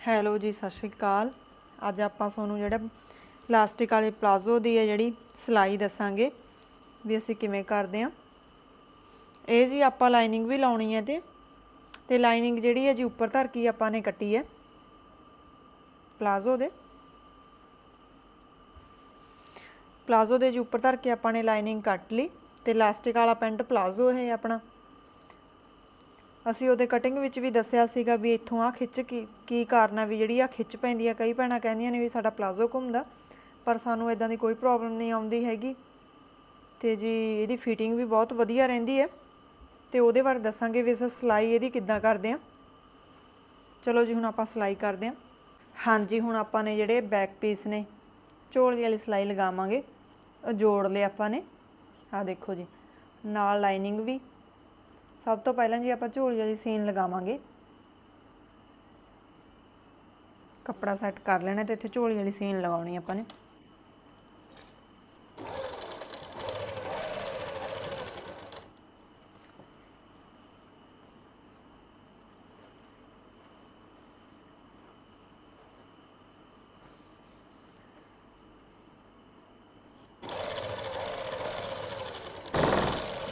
Hello ਜੀ, ਸਤਿ ਸ਼੍ਰੀ ਅਕਾਲ। ਅੱਜ ਆਪਾਂ ਤੁਹਾਨੂੰ ਜਿਹੜਾ ਪਲਾਸਟਿਕ ਵਾਲੇ ਪਲਾਜ਼ੋ ਦੀ ਹੈ ਜਿਹੜੀ ਸਿਲਾਈ ਦੱਸਾਂਗੇ ਵੀ ਅਸੀਂ ਕਿਵੇਂ ਕਰਦੇ ਆ ਇਹ ਜੀ ਆਪਾਂ ਲਾਈਨਿੰਗ ਵੀ ਲਾਉਣੀ ਹੈ ਤੇ ਤੇ ਲਾਈਨਿੰਗ ਜਿਹੜੀ ਹੈ ਜੀ ਉੱਪਰ ਧਰ ਕੇ ਆਪਾਂ ਨੇ ਕੱਟੀ ਹੈ ਪਲਾਜ਼ੋ ਦੇ। ਪਲਾਜ਼ੋ ਦੇ ਜੀ ਉੱਪਰ ਧਰ ਕੇ ਆਪਾਂ ਨੇ ਲਾਈਨਿੰਗ ਕੱਟ ਲਈ ਤੇ ਇਲਾਸਟਿਕ ਵਾਲਾ ਪੈਂਟ ਪਲਾਜ਼ੋ ਹੈ ਆਪਣਾ। ਅਸੀਂ ਉਹਦੇ ਕਟਿੰਗ ਵਿੱਚ ਵੀ ਦੱਸਿਆ ਸੀਗਾ ਵੀ ਇੱਥੋਂ ਆ ਖਿੱਚ ਕੀ ਕੀ ਕਾਰਨ ਆ ਵੀ ਜਿਹੜੀ ਆ ਖਿੱਚ ਪੈਂਦੀ ਆ, ਕਈ ਭੈਣਾਂ ਕਹਿੰਦੀਆਂ ਨੇ ਵੀ ਸਾਡਾ ਪਲਾਜ਼ੋ ਘੁੰਮਦਾ, ਪਰ ਸਾਨੂੰ ਇਦਾਂ ਦੀ ਕੋਈ ਪ੍ਰੋਬਲਮ ਨਹੀਂ ਆਉਂਦੀ ਹੈਗੀ। ਤੇ ਜੀ ਇਹਦੀ ਫਿਟਿੰਗ ਵੀ ਬਹੁਤ ਵਧੀਆ ਰਹਿੰਦੀ ਹੈ। ਤੇ ਉਹਦੇ ਬਾਰੇ ਦੱਸਾਂਗੇ ਵੀ ਅਸੀਂ ਸਿਲਾਈ ਇਹਦੀ ਕਿੱਦਾਂ ਕਰਦੇ ਆ। ਚਲੋ ਜੀ, ਹੁਣ ਆਪਾਂ ਸਿਲਾਈ ਕਰਦੇ ਆ। ਹਾਂਜੀ, ਹੁਣ ਆਪਾਂ ਨੇ ਜਿਹੜੇ ਬੈਕ ਪੀਸ ਨੇ ਚੋਲੀ ਵਾਲੀ ਸਿਲਾਈ ਲਗਾਵਾਂਗੇ। ਜੋੜ ਲਏ ਆਪਾਂ ਨੇ। ਆ ਦੇਖੋ ਜੀ, ਨਾਲ ਲਾਈਨਿੰਗ ਵੀ। ਸਭ ਤੋਂ ਪਹਿਲਾਂ ਜੀ ਆਪਾਂ ਝੋਲੀ ਵਾਲੀ ਸੀਨ ਲਗਾਵਾਂਗੇ। ਕੱਪੜਾ ਸੈੱਟ ਕਰ ਲੈਣਾ ਤੇ ਇੱਥੇ ਝੋਲੀ ਵਾਲੀ ਸੀਨ ਲਗਾਉਣੀ ਆਪਾਂ ਨੇ।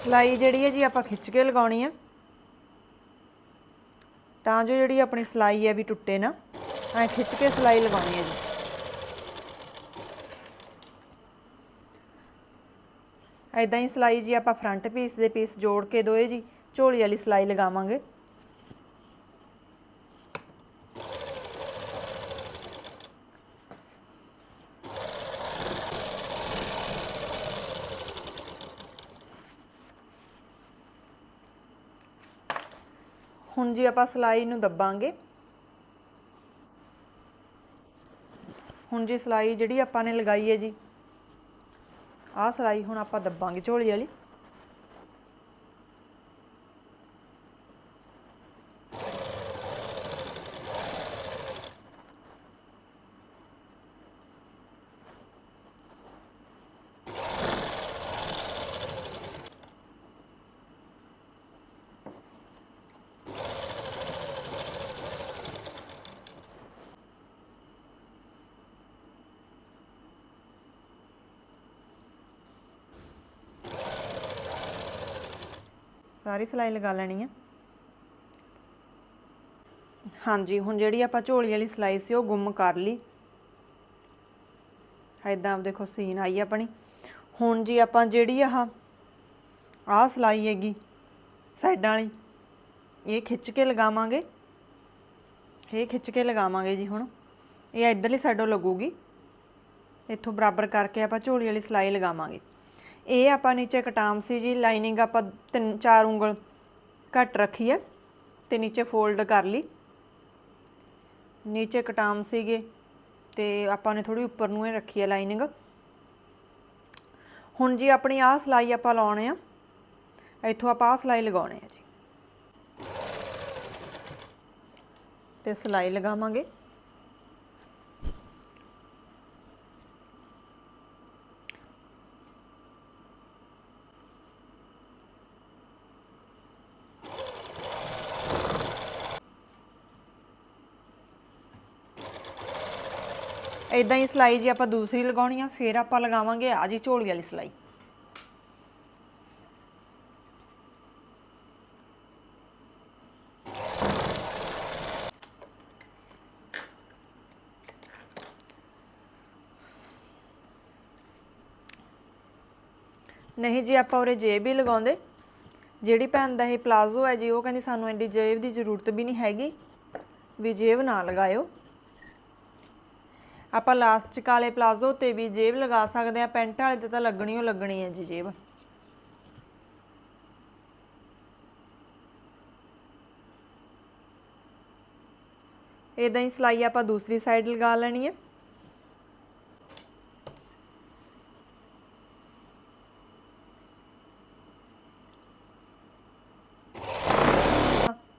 ਸਿਲਾਈ ਜਿਹੜੀ ਹੈ ਜੀ ਆਪਾਂ ਖਿੱਚ ਕੇ ਲਗਾਉਣੀ ਹੈ ਤਾਂ ਜੋ ਜਿਹੜੀ ਆਪਣੀ ਸਿਲਾਈ ਹੈ ਵੀ ਟੁੱਟੇ ਨਾ, ਐ ਖਿੱਚ ਕੇ ਸਿਲਾਈ ਲਗਾਉਣੀ ਹੈ ਜੀ। ਐਦਾਂ ਹੀ ਸਿਲਾਈ ਜੀ ਆਪਾਂ ਫਰੰਟ ਪੀਸ ਦੇ ਪੀਸ ਜੋੜ ਕੇ ਦੋਏ ਜੀ, ਝੋਲੀ ਵਾਲੀ ਸਿਲਾਈ ਲਗਾਵਾਂਗੇ। ਹੁਣ ਜੀ ਆਪਾਂ ਸਿਲਾਈ ਨੂੰ ਦੱਬਾਂਗੇ। ਹੁਣ ਜੀ ਸਿਲਾਈ ਜਿਹੜੀ ਆਪਾਂ ਨੇ ਲਗਾਈ ਹੈ ਜੀ, ਆਹ ਸਿਲਾਈ ਹੁਣ ਆਪਾਂ ਦੱਬਾਂਗੇ ਝੋਲੀ ਵਾਲੀ। ਸਾਰੀ ਸਿਲਾਈ ਲਗਾ ਲੈਣੀ ਹੈ ਹਾਂਜੀ, ਹੁਣ ਜਿਹੜੀ ਆਪਾਂ ਝੋਲੀ ਵਾਲੀ ਸਿਲਾਈ ਸੀ, ਉਹ ਗੁੰਮ ਕਰ ਲਈ। ਐਦਾਂ ਦੇਖੋ ਸੀਨ ਆਈ ਆਪਣੀ। ਹੁਣ ਜੀ ਆਪਾਂ ਜਿਹੜੀ ਆਹ ਆਹ ਸਿਲਾਈ ਹੈਗੀ, ਸਾਈਡਾਂ ਵਾਲੀ, ਇਹ ਖਿੱਚ ਕੇ ਲਗਾਵਾਂਗੇ। ਇਹ ਖਿੱਚ ਕੇ ਲਗਾਵਾਂਗੇ ਜੀ ਹੁਣ। ਇਹ ਇਧਰਲੀ ਸਾਈਡੋਂ ਲੱਗੂਗੀ। ਇੱਥੋਂ ਬਰਾਬਰ ਕਰਕੇ ਆਪਾਂ ਝੋਲੀ ਵਾਲੀ ਸਿਲਾਈ ਲਗਾਵਾਂਗੇ। ਇਹ ਆਪਾਂ ਨੀਚੇ ਕਟਾਮ ਸੀ ਜੀ ਲਾਈਨਿੰਗ ਆਪਾਂ ਤਿੰਨ, ਚਾਰ ਉਂਗਲ ਘੱਟ ਰੱਖੀ ਹੈ ਤੇ ਨੀਚੇ ਫੋਲਡ ਕਰ ਲਈ। ਨੀਚੇ ਕਟਾਮ ਸੀਗੇ ਤੇ ਆਪਾਂ ਨੇ ਥੋੜੀ ਉੱਪਰ ਨੂੰ ਇਹ ਰੱਖੀ ਹੈ ਲਾਈਨਿੰਗ ਹੁਣ ਜੀ ਆਪਣੀ ਆਹ ਸਿਲਾਈ ਆਪਾਂ ਲਾਉਣੇ ਆ। ਇੱਥੋਂ ਆਪਾਂ ਆਹ ਸਿਲਾਈ ਲਗਾਉਣੇ ਆ ਜੀ। ਤੇ ਸਿਲਾਈ ਲਗਾਵਾਂਗੇ। ਇਦਾਂ ਹੀ ਸਿਲਾਈ ਜੀ ਆਪਾਂ ਦੂਸਰੀ ਲਗਾਉਣੀ ਆ, ਫਿਰ ਆਪਾਂ ਲਗਾਵਾਂਗੇ ਆ ਜੀ ਝੋਲੀ ਵਾਲੀ ਸਿਲਾਈ। ਨਹੀਂ ਜੀ, ਆਪਾਂ ਉਰੇ ਜੇਬ ਹੀ ਲਗਾਉਂਦੇ। ਜਿਹੜੀ ਭੈਣ ਦਾ ਇਹ ਪਲਾਜ਼ੋ ਹੈ ਜੀ, ਉਹ ਕਹਿੰਦੀ ਸਾਨੂੰ ਐਡੀ ਜੇਬ ਦੀ ਜ਼ਰੂਰਤ ਵੀ ਨਹੀਂ ਹੈਗੀ, ਵੀ ਜੇਬ ਨਾ ਲਗਾਇਓ। ਆਪਾਂ ਲਾਸਟਿਕ ਵਾਲੇ ਪਲਾਜ਼ੋ ਤੇ ਵੀ ਜੇਬ ਲਗਾ ਸਕਦੇ ਆ ਪੈਂਟ ਵਾਲੇ ਤੇ ਤਾਂ ਲੱਗਣੀ ਓ ਲੱਗਣੀ ਹੈ ਜੀ ਜੇਬ। ਇਦਾਂ ਹੀ ਸਿਲਾਈ ਆਪਾਂ ਦੂਸਰੀ ਸਾਈਡ ਲਗਾ ਲੈਣੀ ਹੈ।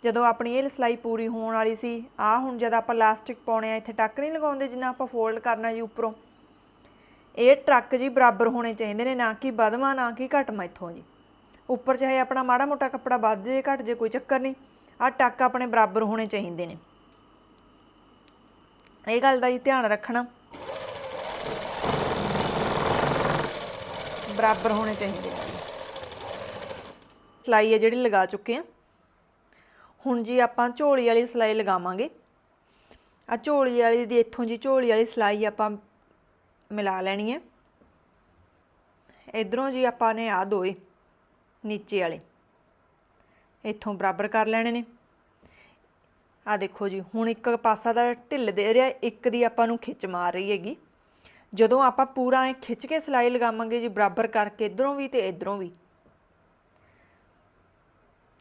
ਜਦੋਂ ਆਪਣੀ ਇਹ ਸਿਲਾਈ ਪੂਰੀ ਹੋਣ ਵਾਲੀ ਸੀ ਆ ਹੁਣ ਜਦ ਆਪਾਂ ਲਾਸਟਿਕ ਪਾਉਣੇ ਆ, ਇੱਥੇ ਟੱਕ ਨਹੀਂ ਲਗਾਉਂਦੇ ਜਿੰਨਾ ਆਪਾਂ ਫੋਲਡ ਕਰਨਾ ਜੀ ਉੱਪਰੋਂ। ਇਹ ਟਰੱਕ ਜੀ ਬਰਾਬਰ ਹੋਣੇ ਚਾਹੀਦੇ ਨੇ, ਨਾ ਕਿ ਵਧਵਾ, ਨਾ ਕਿ ਘਟਵਾ ਇੱਥੋਂ ਜੀ। ਉੱਪਰ ਚਾਹੇ ਆਪਣਾ ਮਾੜਾ ਮੋਟਾ ਕੱਪੜਾ ਵੱਧ ਜੇ, ਘਟ ਜੇ, ਕੋਈ ਚੱਕਰ ਨਹੀਂ ਆ ਟੱਕ ਆਪਣੇ ਬਰਾਬਰ ਹੋਣੇ ਚਾਹੀਦੇ ਨੇ। ਇਹ ਗੱਲ ਦਾ ਜੀ ਧਿਆਨ ਰੱਖਣਾ। ਬਰਾਬਰ ਹੋਣੇ ਚਾਹੀਦੇ ਆ ਸਲਾਈ ਹੈ ਜਿਹੜੀ ਲਗਾ ਚੁੱਕੇ ਆ। ਹੁਣ ਜੀ ਆਪਾਂ ਝੋਲੀ ਵਾਲੀ ਸਲਾਈ ਲਗਾਵਾਂਗੇ। ਆ ਝੋਲੀ ਵਾਲੀ ਦੀ ਇੱਥੋਂ ਜੀ ਝੋਲੀ ਵਾਲੀ ਸਲਾਈ ਆਪਾਂ ਮਿਲਾ ਲੈਣੀ ਹੈ। ਇਧਰੋਂ ਜੀ ਆਪਾਂ ਨੇ ਆ ਦੋਏ ਨੀਚੇ ਵਾਲੇ, ਇੱਥੋਂ ਬਰਾਬਰ ਕਰ ਲੈਣੇ ਨੇ। ਆ ਦੇਖੋ ਜੀ, ਹੁਣ ਇੱਕ ਪਾਸਾ ਦਾ ਢਿੱਲ ਦੇ ਰਿਹਾ, ਇੱਕ ਦੀ ਆਪਾਂ ਨੂੰ ਖਿੱਚ ਮਾਰ ਰਹੀ ਹੈਗੀ। ਜਦੋਂ ਆਪਾਂ ਪੂਰਾ ਐ ਖਿੱਚ ਕੇ ਸਲਾਈ ਲਗਾਵਾਂਗੇ ਜੀ ਬਰਾਬਰ ਕਰਕੇ ਇਧਰੋਂ ਵੀ ਤੇ ਇਧਰੋਂ ਵੀ।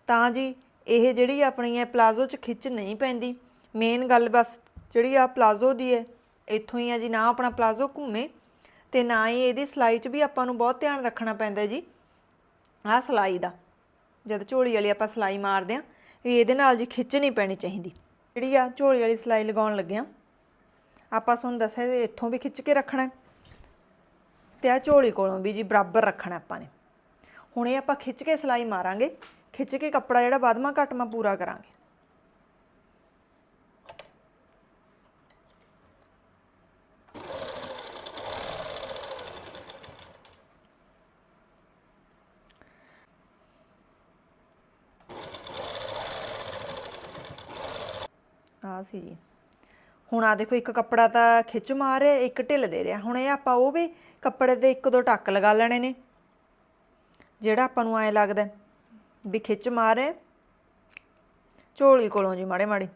ਤਾਂ ਜੀ ਇਹ ਜਿਹੜੀ ਆਪਣੀ ਹੈ ਪਲਾਜ਼ੋ 'ਚ ਖਿੱਚ ਨਹੀਂ ਪੈਂਦੀ। ਮੇਨ ਗੱਲ ਬਸ ਜਿਹੜੀ ਆ ਪਲਾਜ਼ੋ ਦੀ ਹੈ ਇੱਥੋਂ ਹੀ ਆ ਜੀ, ਨਾ ਆਪਣਾ ਪਲਾਜ਼ੋ ਘੁੰਮੇ ਤੇ ਨਾ ਹੀ ਇਹਦੀ ਸਲਾਈ 'ਚ ਵੀ ਆਪਾਂ ਨੂੰ ਬਹੁਤ ਧਿਆਨ ਰੱਖਣਾ ਪੈਂਦਾ ਜੀ ਆਹ ਸਲਾਈ ਦਾ। ਜਦ ਝੋਲੀ ਵਾਲੀ ਆਪਾਂ ਸਲਾਈ ਮਾਰਦੇ ਆ ਵੀ ਇਹਦੇ ਨਾਲ ਜੀ ਖਿੱਚ ਨਹੀਂ ਪੈਣੀ ਚਾਹੀਦੀ। ਜਿਹੜੀ ਆ ਝੋਲੀ ਵਾਲੀ ਸਲਾਈ ਲਗਾਉਣ ਲੱਗਿਆ ਆਪਾਂ ਤੁਹਾਨੂੰ ਦੱਸਿਆ ਸੀ ਇੱਥੋਂ ਵੀ ਖਿੱਚ ਕੇ ਰੱਖਣਾ ਹੈ ਤੇ ਆ ਝੋਲੀ ਕੋਲੋਂ ਵੀ ਜੀ ਬਰਾਬਰ ਰੱਖਣਾ ਆਪਾਂ ਨੇ। ਹੁਣ ਇਹ ਆਪਾਂ ਖਿੱਚ ਕੇ ਸਲਾਈ ਮਾਰਾਂਗੇ। ਖਿੱਚ ਕੇ ਕੱਪੜਾ ਜਿਹੜਾ ਬਾਦਮਾ ਘਟਮਾ ਪੂਰਾ ਕਰਾਂਗੇ। ਆ ਸੀ ਜੀ। ਹੁਣ ਆ ਦੇਖੋ, ਇੱਕ ਕੱਪੜਾ ਤਾਂ ਖਿੱਚ ਮਾਰ ਰਿਹਾ, ਇੱਕ ਢਿੱਲ ਦੇ ਰਿਹਾ। ਹੁਣ ਇਹ ਆਪਾਂ ਉਹ ਵੀ ਕੱਪੜੇ ਤੇ ਇੱਕ ਦੋ ਟੱਕ ਲਗਾ ਲੈਣੇ ਨੇ। ਜਿਹੜਾ ਆਪਾਂ ਨੂੰ ਐ ਲੱਗਦਾ ਵੀ ਖਿੱਚ ਮਾਰੇ। ਝੋਲੀ ਕੋਲੋਂ ਜੀ ਮਾੜੇ ਮਾੜੇ।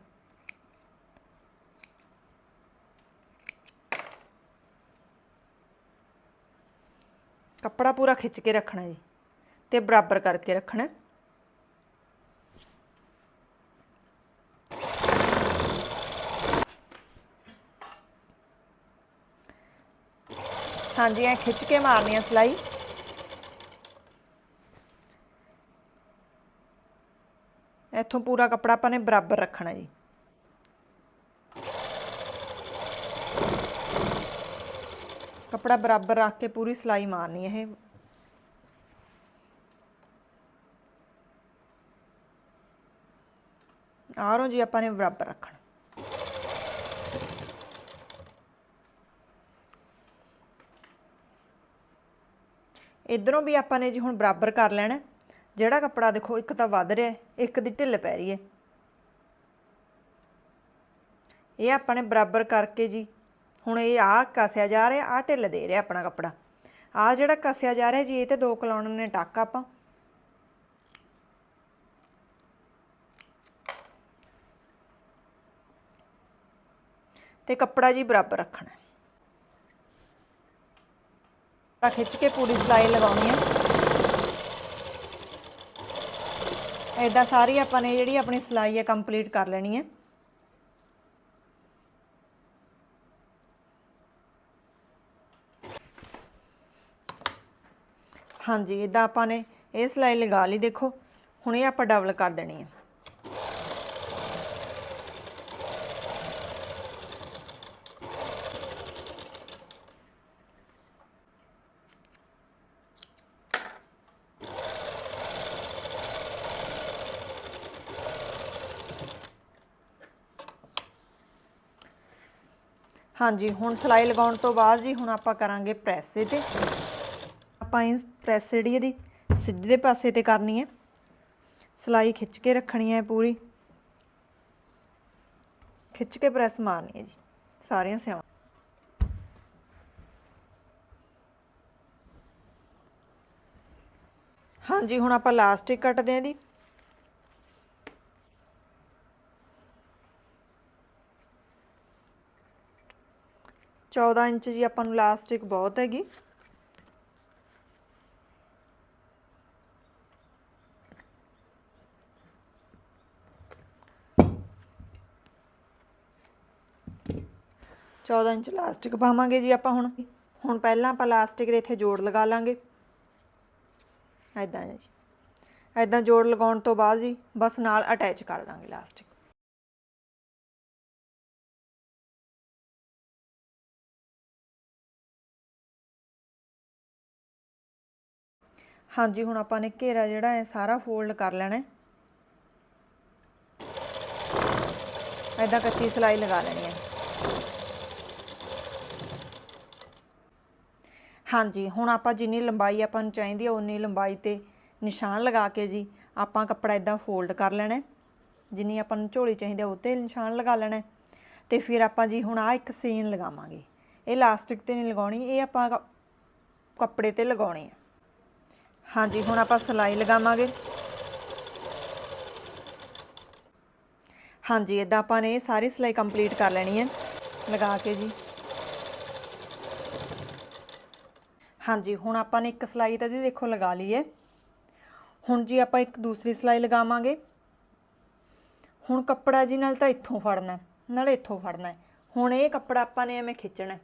ਕੱਪੜਾ ਪੂਰਾ ਖਿੱਚ ਕੇ ਰੱਖਣਾ ਜੀ ਤੇ ਬਰਾਬਰ ਕਰਕੇ ਰੱਖਣਾ। ਹਾਂਜੀ, ਐ ਖਿੱਚ ਕੇ ਮਾਰਨੀ ਆ ਸਲਾਈ। ਇੱਥੋਂ ਪੂਰਾ ਕੱਪੜਾ ਆਪਾਂ ਨੇ ਬਰਾਬਰ ਰੱਖਣਾ ਜੀ। ਕੱਪੜਾ ਬਰਾਬਰ ਰੱਖ ਕੇ ਪੂਰੀ ਸਲਾਈ ਮਾਰਨੀ ਹੈ ਇਹ। ਆਰੋਂ ਜੀ, ਆਪਾਂ ਨੇ ਬਰਾਬਰ ਰੱਖਣਾ। ਇਧਰੋਂ ਵੀ ਆਪਾਂ ਨੇ ਜੀ ਹੁਣ ਬਰਾਬਰ ਕਰ ਲੈਣਾ। ਜਿਹੜਾ ਕੱਪੜਾ ਦੇਖੋ, ਇੱਕ ਤਾਂ ਵੱਧ ਰਿਹਾ, ਇੱਕ ਦੀ ਢਿੱਲ ਪੈ ਰਹੀ ਹੈ। ਇਹ ਆਪਾਂ ਨੇ ਬਰਾਬਰ ਕਰਕੇ ਜੀ, ਹੁਣ ਇਹ ਆ ਕਸਿਆ ਜਾ ਰਿਹਾ, ਆ ਢਿੱਲ ਦੇ ਰਿਹਾ ਆਪਣਾ ਕੱਪੜਾ। ਆ ਜਿਹੜਾ ਕਸਿਆ ਜਾ ਰਿਹਾ ਜੀ, ਇਹ ਤੇ ਦੋ ਕਲਾਉਣ ਨੇ ਟੱਕ ਆਪਾਂ। ਤੇ ਕੱਪੜਾ ਜੀ ਬਰਾਬਰ ਰੱਖਣਾ। ਤਾਂ ਖਿੱਚ ਕੇ ਪੂਰੀ ਸਲਾਈ ਲਗਾਉਣੀ ਹੈ। ਐਦਾਂ ਸਾਰੀ ਆਪਾਂ ਨੇ ਜਿਹੜੀ ਆਪਣੀ ਸਿਲਾਈ ਹੈ ਕੰਪਲੀਟ ਕਰ ਲੈਣੀ ਹੈ। ਹਾਂਜੀ ਇਦਾਂ ਆਪਾਂ ਨੇ ਇਹ ਸਿਲਾਈ ਲਗਾ ਲਈ, ਦੇਖੋ, ਹੁਣ ਇਹ ਆਪਾਂ ਡਬਲ ਕਰ ਦੇਣੀ ਹੈ। ਹਾਂਜੀ, ਹੁਣ ਸਲਾਈ ਲਗਾਉਣ ਤੋਂ ਬਾਅਦ ਜੀ ਹੁਣ ਆਪਾਂ ਕਰਾਂਗੇ ਪ੍ਰੈਸ ਤੇ ਆਪਾਂ ਇਹ ਪ੍ਰੈਸ ਜਿਹੜੀ ਇਹਦੀ ਸਿੱਧੇ ਪਾਸੇ ਤੇ ਕਰਨੀ ਹੈ। ਸਲਾਈ ਖਿੱਚ ਕੇ ਰੱਖਣੀ ਹੈ ਪੂਰੀ। ਖਿੱਚ ਕੇ ਪ੍ਰੈਸ ਮਾਰਨੀ ਹੈ ਜੀ, ਸਾਰੀਆਂ ਸਿਆਵਾਂ। ਹਾਂਜੀ, ਹੁਣ ਆਪਾਂ ਲਾਸਟਿਕ ਕੱਟਦੇ ਆਂ ਦੀ ਚੌਦਾਂ ਇੰਚ ਜੀ ਆਪਾਂ ਨੂੰ ਲਾਸਟਿਕ ਬਹੁਤ ਹੈਗੀ। ਚੌਦਾਂ ਇੰਚ ਲਾਸਟਿਕ ਪਾਵਾਂਗੇ ਜੀ ਆਪਾਂ ਹੁਣ। ਹੁਣ ਪਹਿਲਾਂ ਆਪਾਂ ਲਾਸਟਿਕ ਦੇ ਇੱਥੇ ਜੋੜ ਲਗਾ ਲਾਂਗੇ। ਐਦਾਂ ਜੀ। ਐਦਾਂ ਜੋੜ ਲਗਾਉਣ ਤੋਂ ਬਾਅਦ ਜੀ ਬਸ ਨਾਲ ਅਟੈਚ ਕਰ ਦਾਂਗੇ ਲਾਸਟਿਕ ਹਾਂਜੀ, ਹੁਣ ਆਪਾਂ ਨੇ ਘੇਰਾ ਜਿਹੜਾ ਹੈ, ਸਾਰਾ ਫੋਲਡ ਕਰ ਲੈਣਾ ਹੈ। ਐਦਾਂ ਕੱਚੀ ਸਲਾਈ ਲਗਾ ਲੈਣੀ ਹੈ। ਹਾਂਜੀ, ਹੁਣ ਆਪਾਂ ਜਿੰਨੀ ਲੰਬਾਈ ਆਪਾਂ ਨੂੰ ਚਾਹੀਦੀ ਹੈ ਉਨੀ ਲੰਬਾਈ ਤੇ ਨਿਸ਼ਾਨ ਲਗਾ ਕੇ ਜੀ ਆਪਾਂ ਕੱਪੜਾ ਇਦਾਂ ਫੋਲਡ ਕਰ ਲੈਣਾ ਜਿੰਨੀ ਆਪਾਂ ਨੂੰ ਝੋਲੀ ਚਾਹੀਦੀ ਹੈ ਉੱਤੇ ਨਿਸ਼ਾਨ ਲਗਾ ਲੈਣਾ ਤੇ ਫਿਰ ਆਪਾਂ ਜੀ ਹੁਣ ਆ ਇੱਕ ਸੀਨ ਲਗਾਵਾਂਗੇ। ਇਹ ਇਲਾਸਟਿਕ ਤੇ ਨਹੀਂ ਲਗਾਉਣੀ, ਇਹ ਆਪਾਂ ਕੱਪੜੇ ਤੇ ਲਗਾਉਣੀ ਹੈ। ਹਾਂਜੀ ਹੁਣ ਆਪਾਂ ਸਲਾਈ ਲਗਾਵਾਂਗੇ। ਹਾਂਜੀ ਇਦਾਂ ਆਪਾਂ ਨੇ ਇਹ ਸਾਰੀ ਸਲਾਈ ਕੰਪਲੀਟ ਕਰ ਲੈਣੀ ਹੈ। ਲਗਾ ਕੇ ਜੀ। ਹਾਂਜੀ ਹੁਣ ਆਪਾਂ ਨੇ ਇੱਕ ਸਲਾਈ ਤਾਂ ਜੀ ਦੇਖੋ ਲਗਾ ਲਈ ਹੈ। ਹੁਣ ਜੀ ਆਪਾਂ ਇੱਕ ਦੂਸਰੀ ਸਲਾਈ ਲਗਾਵਾਂਗੇ। ਹੁਣ ਕੱਪੜਾ ਜੀ ਨਾਲ ਤਾਂ ਇੱਥੋਂ ਫੜਨਾ ਹੈ, ਨਾਲ ਇੱਥੋਂ ਫੜਨਾ ਹੁਣ ਇਹ ਕੱਪੜਾ ਆਪਾਂ ਨੇ ਐਵੇਂ ਖਿੱਚਣਾ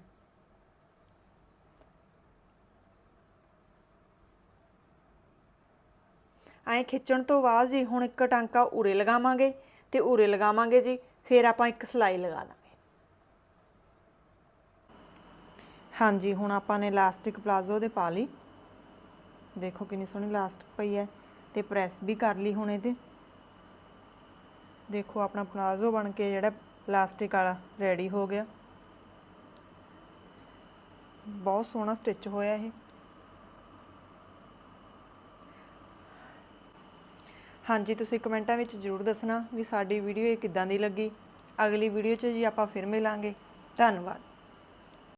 ਐਂ ਖਿੱਚਣ ਤੋਂ ਬਾਅਦ ਜੀ ਹੁਣ ਇੱਕ ਟਾਂਕਾ ਉਰੇ ਲਗਾਵਾਂਗੇ ਤੇ ਉਰੇ ਲਗਾਵਾਂਗੇ ਜੀ, ਫਿਰ ਆਪਾਂ ਇੱਕ ਸਲਾਈ ਲਗਾ ਦਾਂਗੇ। ਹਾਂਜੀ, ਹੁਣ ਆਪਾਂ ਨੇ ਇਲਾਸਟਿਕ ਪਲਾਜ਼ੋ ਦੇ ਪਾ ਲਈ। ਦੇਖੋ ਕਿੰਨੀ ਸੋਹਣੀ ਇਲਾਸਟਿਕ ਪਈ ਹੈ ਤੇ ਪ੍ਰੈਸ ਵੀ ਕਰ ਲਈ ਹੁਣ ਇਹਦੇ। ਦੇਖੋ ਆਪਣਾ ਪਲਾਜ਼ੋ ਬਣ ਕੇ ਜਿਹੜਾ ਇਲਾਸਟਿਕ ਵਾਲਾ ਰੈਡੀ ਹੋ ਗਿਆ। ਬਹੁਤ ਸੋਹਣਾ ਸਟਿਚ ਹੋਇਆ ਇਹ। ਹਾਂਜੀ, ਤੁਸੀਂ ਕਮੈਂਟਾਂ ਵਿੱਚ ਜ਼ਰੂਰ ਦੱਸਣਾ ਵੀ ਸਾਡੀ ਵੀਡੀਓ ਇਹ ਕਿੱਦਾਂ ਦੀ ਲੱਗੀ। ਅਗਲੀ ਵੀਡੀਓ 'ਚ ਜੀ ਆਪਾਂ ਫਿਰ ਮਿਲਾਂਗੇ। ਧੰਨਵਾਦ।